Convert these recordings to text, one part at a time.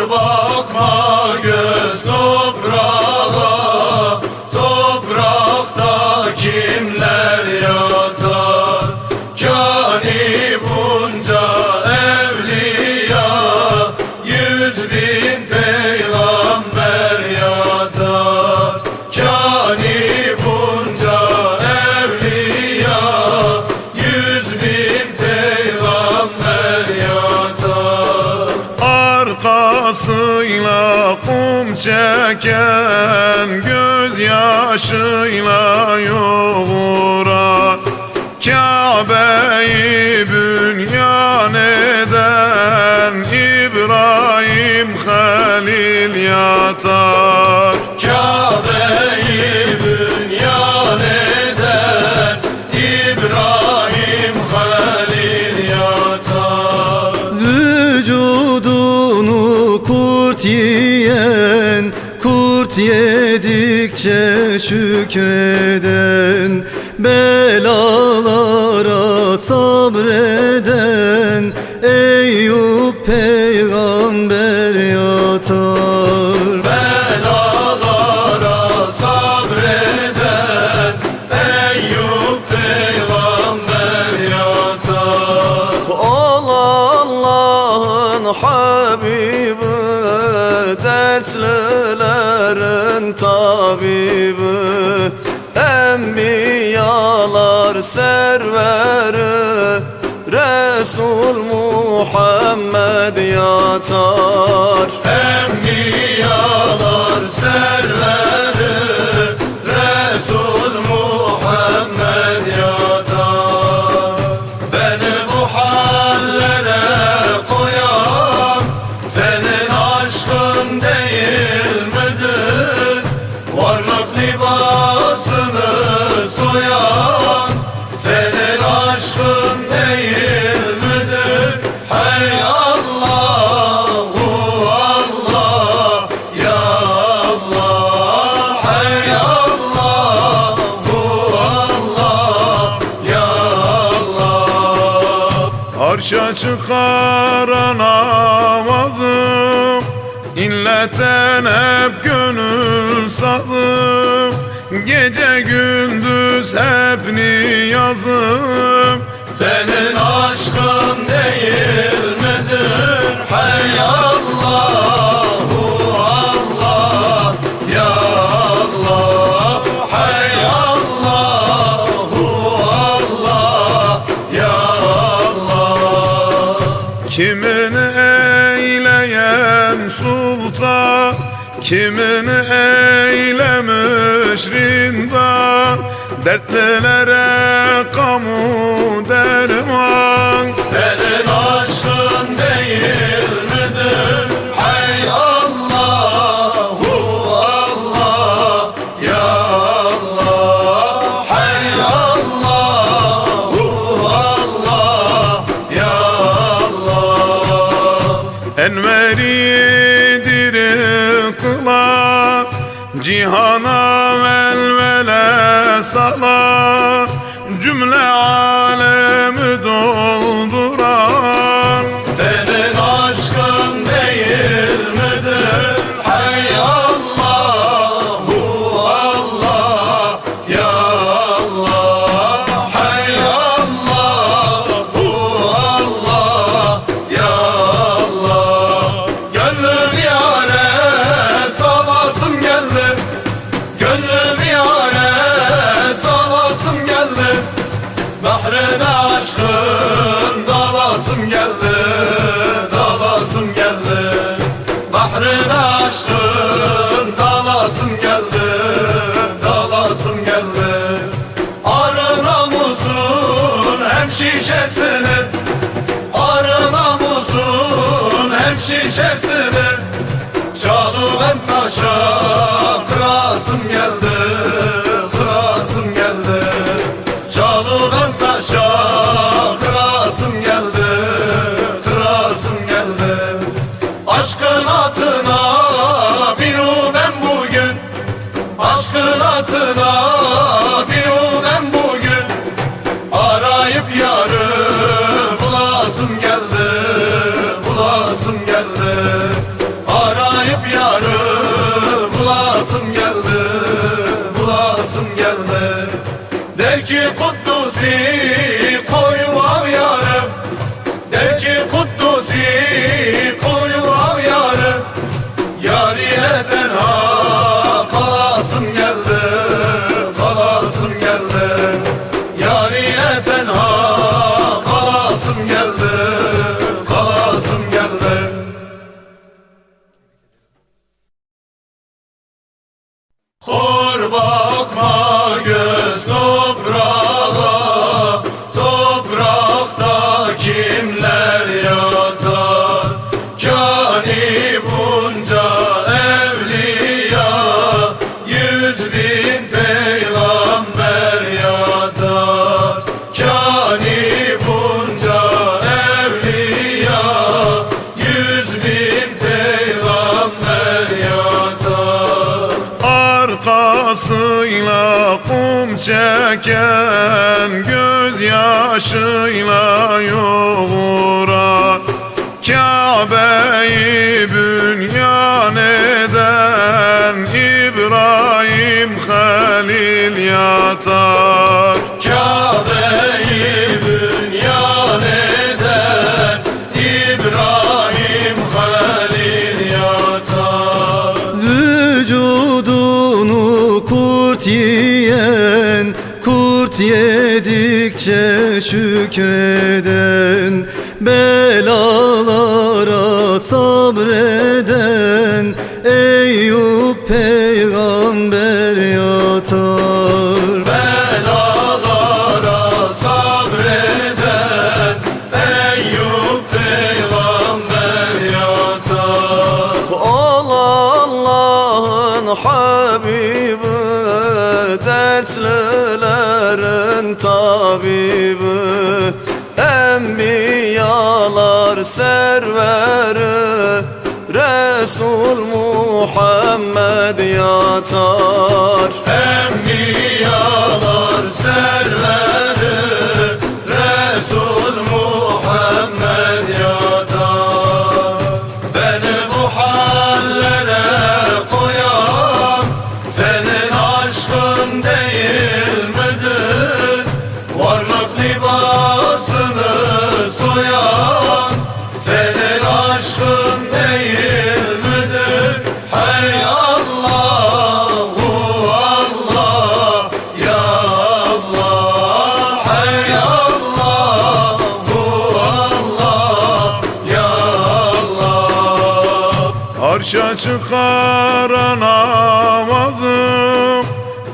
dur bakma çeken Gözyaşıyla yoğuran Kabe'yi bünyan eden İbrahim Halil yatar. Kabe'yi Kurt yedikçe şükreden Belalara sabreden Eyüp peygamber yatar. Belalara sabreden Eyüp peygamber yatar. Ol Allah'ın Habibi tabibi Enbiyalar serveri Resul Muhammed yatar. Enbiyalar serveri libasını soyan Senin aşkın değil midir? Hey Allahu Allah Ya Allah. Hey Allahu Allah Ya Allah. Arşa çıkaran avazım İnleten hep gönül sazım Gece gündüz hep niyazım Senin aşkın değil midir? Hey Allah Ya Allah Hey Allah Ya Allah Kimini eyleyem sultan Kimini Dertlilere kamu derman. Senin aşkın değil midir? Hey Allahu Allah Ya Allah. Hey Allahu Allah Ya Allah. Enveri diri kılar Cihana velvele salar Cümle alemi dolduran ben taşa kırasım geldi bakma çeken Gözyaşıyla yoğurar Kabe'yi bünyan eden İbrahim Halil yatar. Kabe'yi bünyan eden İbrahim Halil yatar. Vücudunu kurt yiyen Yedikçe şükreden Belalara sabreden Eyüp peygamber yatar. Belalara sabreden Eyüp peygamber yatar. Ol Allah'ın Habibi Dertlilerin tabibi Enbiyalar serveri Resul Muhammed yatar aşkın değil midir? Hey Allahu Allah Ya Allah. Hey Allahu Allah Ya Allah. Arşa çıkaran namazım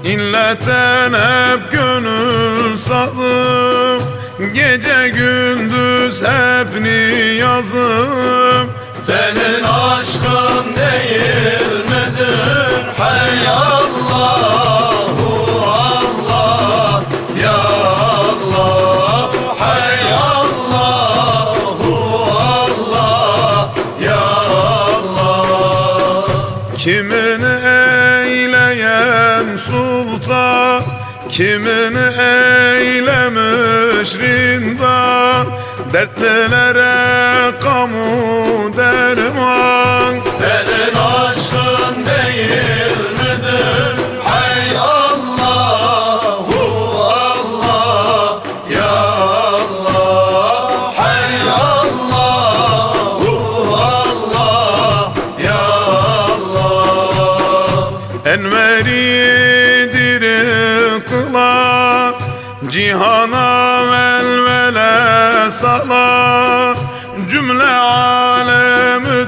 İnleten hep gönül sazım Gece gündüz hep niyazım. Senin aşkın değil midir? Hey Allahu Allah Ya Allah. Hey Allahu Allah Ya Allah. Kimini eyleyem sultan? Kimini Dertlilere kamu derman. Senin aşkın değil midir? Hey Allahu Allah Ya Allah. Hey Allahu Allah Ya Allah. Enveri diri kılar Cihana salar Cümle alemi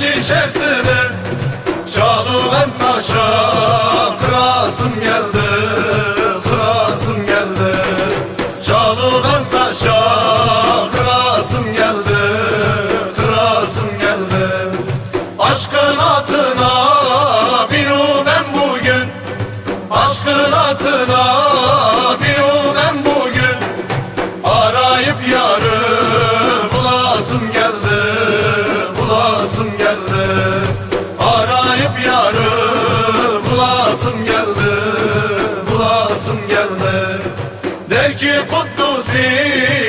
şişesini Çalıp ben taşa kırasım geldi Der ki Kuddusi